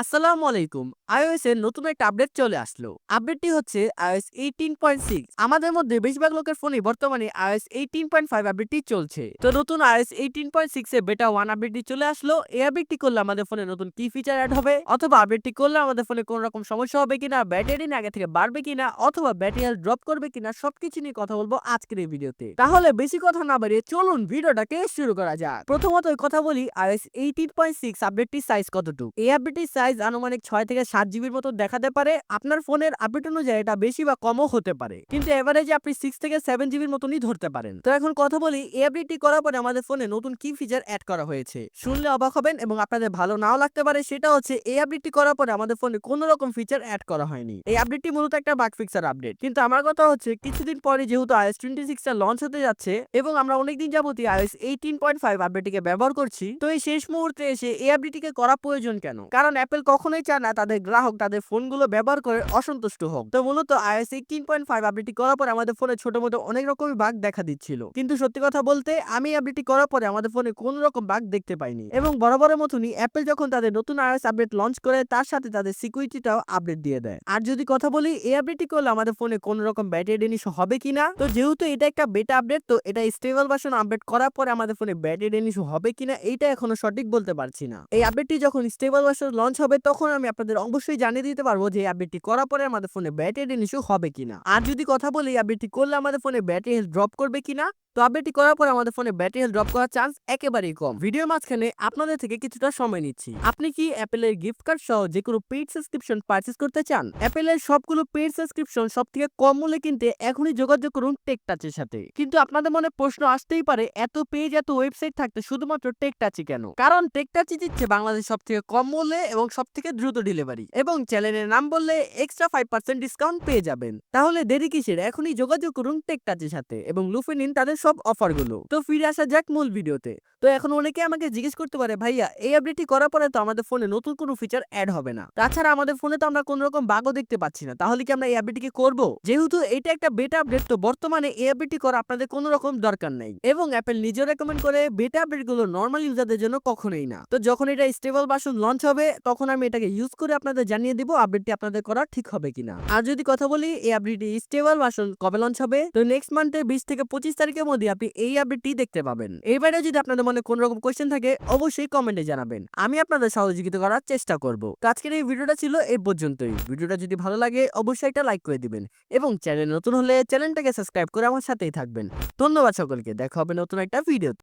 আসসালামু আলাইকুম। iOS এর নতুন একটা আপডেট চলে আসলো। আপডেটটি হচ্ছে iOS 18.6 আমাদের মধ্যে বেশিরভাগ লোকের ফোনে বর্তমানে iOS 18.5 আপডেটটি চলছে। তো নতুন iOS 18.6 এ বেটা 1 আপডেটটি চলে আসলো। এই আপডেটটি করলে আমাদের ফোনে নতুন কি ফিচার অ্যাড হবে? অথবা আপডেটটি করলে আমাদের ফোনে কোনো রকম সমস্যা হবে কিনা? ব্যাটারি আগে থেকে বাড়বে কিনা? অথবা ব্যাটারি হেলথ ড্রপ করবে কিনা? সবকিছু নিয়ে কথা বলব আজকের এই ভিডিওতে তাহলে বেশি কথা না বাড়িয়ে চলুন ভিডিওটাকে শুরু করা যাক। প্রথমত কথা বলি iOS 18.6 আপডেটটির সাইজ কতটুকু? এই আপডেটটির সাইজ আনুমানিক ছয় থেকে সাত জিবির মতো দেখাতে পারে। আপনার ফোনের আপডেট অনুযায়ী এটা বেশি বা কমও হতে পারে। কিন্তু এভারেজে আপনি সিক্স থেকে সেভেন জিবির মতনই ধরতে পারেন। তো এখন কথা বলি, এই আপডেটটি করার পরে আমাদের ফোনে নতুন কি ফিচার অ্যাড করা হয়েছে? শুনলে অবাক হবেন এবং আপনাদের ভালো নাও লাগতে পারে। সেটা হচ্ছে, এই আপডেটটি করার পরে আমাদের ফোনে কোনো রকম ফিচার অ্যাড করা হয়নি। এই আপডেটটি মূলত একটা বাগ ফিক্সার আপডেট কিন্তু আমার কথা হচ্ছে, কিছুদিন পরে যেহেতু আইএস টোয়েন্টি সিক্সটা লঞ্চ হতে যাচ্ছে এবং আমরা অনেকদিন যাবতই iOS এইটিন পয়েন্ট ফাইভ আপডেটটিকে ব্যবহার করছি, তো এই শেষ মুহূর্তে এসে এই আপডেটটিকে করা প্রয়োজন কেন? কারণ অ্যাপেল কখনোই চায় না তাদের গ্রাহক তাদের ফোনগুলো ব্যবহার করে অসন্তুষ্ট হোক। তো মূলত iOS এইটিন পয়েন্ট ফাইভ আপডেটটি করার পরে আমাদের ফোনে ছোট মোটো অনেক রকমের বাগ দেখা দিচ্ছিল। কিন্তু সত্যি কথা বলতে, আমি আপডেটটি করার পরে আমাদের ফোনে কোন রকম বাগ দেখতে পাইনি। এবং বরাবরের মতনই অ্যাপেল যখন তাদের নতুন iOS আপডেট লঞ্চ করে, তার সাথে তাদের সিকিউরিটিটাও আপডেট দিয়ে দেয়। আর যদি কথা বলি, এই আপডেটটি করলে আমাদের ফোনে কোনো রকম ব্যাটারি ইস্যু হবে কিনা? তো যেহেতু এটা একটা বেটা আপডেট তো এটা স্টেবল ভার্সন আপডেট করার পরে আমাদের ফোনে ব্যাটারি ড্রেন হবে কিনা, এইটা এখনও সঠিক বলতে পারছি না। এই আপডেটটি যখন স্টেবল ভার্সন লঞ্চ তখন আমি আপনাদের অবশ্যই জানিয়ে দিতে পারব যে আপডেটটি করার পরে আমাদের ফোনে ব্যাটারি ইস্যু হবে কিনা। আর যদি কথা বলি আপডেটটি করলে আমাদের ফোনে ব্যাটারি হেলথ ড্রপ করবে কিনা তো আপডেটটি করার পর আমাদের ফোনে ব্যাটারি হেলথ ড্রপ করার চান্স একেবারেই কম। ভিডিওর মাঝখানে আপনাদের থেকে কিছুটা সময় নিচ্ছি। আপনি কি অ্যাপেলের গিফট কার্ড সহ যে কোনো পেইড সাবস্ক্রিপশন পারচেস করতে চান? অ্যাপেলের সবগুলো পেইড সাবস্ক্রিপশন সব থেকে কম মূল্যে কিনতে এখনই যোগাযোগ করুন টেক টাচের সাথে। কিন্তু আপনাদের মনে প্রশ্ন আসতেই পারে, এত পেজ এত ওয়েবসাইট থাকতে শুধুমাত্র টেক টাচই কেন? কারণ টেক টাচই দিচ্ছে বাংলাদেশ সব থেকে কম মূল্যে এবং সব থেকে দ্রুত ডেলিভারি এবং চ্যানেলের নাম বললে এক্সট্রা ফাইভ পার্সেন্ট ডিসকাউন্ট পেয়ে যাবেন। তাহলে দেরি কিসের? এখনই যোগাযোগ করুন টেক টাচের সাথে এবং লুফে নিন তাদের সব অফারগুলো তো ফিরে আসা যাক মূল ভিডিওতে। তো এখন অনেকে আমাকে জিজ্ঞেস করতে পারে, ভাইয়া, এই আপডেটটি করার পরে তো আমাদের ফোনে নতুন কোনো ফিচার অ্যাড হবে না। তাছাড়া আমাদের ফোনে তো আমরা কোনো রকম বাগও দেখতে পাচ্ছি না। তাহলে কি আমরা এই আপডেটটিকে করব? যেহেতু এটা একটা বেটা আপডেট তো বর্তমানে এই আপডেটটি করা আপনাদের কোনো রকম দরকার নাই। এবং অ্যাপেল নিজেও রেকমেন্ড করে বেটা আপডেটগুলো নর্মাল ইউজারদের জন্য কখনোই না। তো যখন এটা স্টেবল ভার্সন লঞ্চ হবে, তখন আমি এটাকে ইউজ করে আপনাদের জানিয়ে দিব আপডেটটি আপনাদের করা ঠিক হবে কিনা। আর যদি কথা বলি, এই আপডেটটি স্টেবল ভার্সন কবে লঞ্চ হবে? তো নেক্সট মান্থের বিশ থেকে পঁচিশ তারিখের মধ্যে আপনি এই আপডেটটি দেখতে পাবেন। এবারে যদি আপনাদের মনে কোনো রকম কোয়েশ্চেন থাকে, অবশ্যই কমেন্টে জানাবেন। আমি আপনাদের সহযোগিতা করার চেষ্টা করব। আজকের এই ভিডিওটা ছিল এই পর্যন্তই। ভিডিওটা যদি ভালো লাগে, অবশ্যই একটা লাইক করে দিবেন এবং চ্যানেল নতুন হলে চ্যানেলটাকে সাবস্ক্রাইব করে আমার সাথেই থাকবেন। ধন্যবাদ সকলকে। দেখা হবে নতুন একটা ভিডিও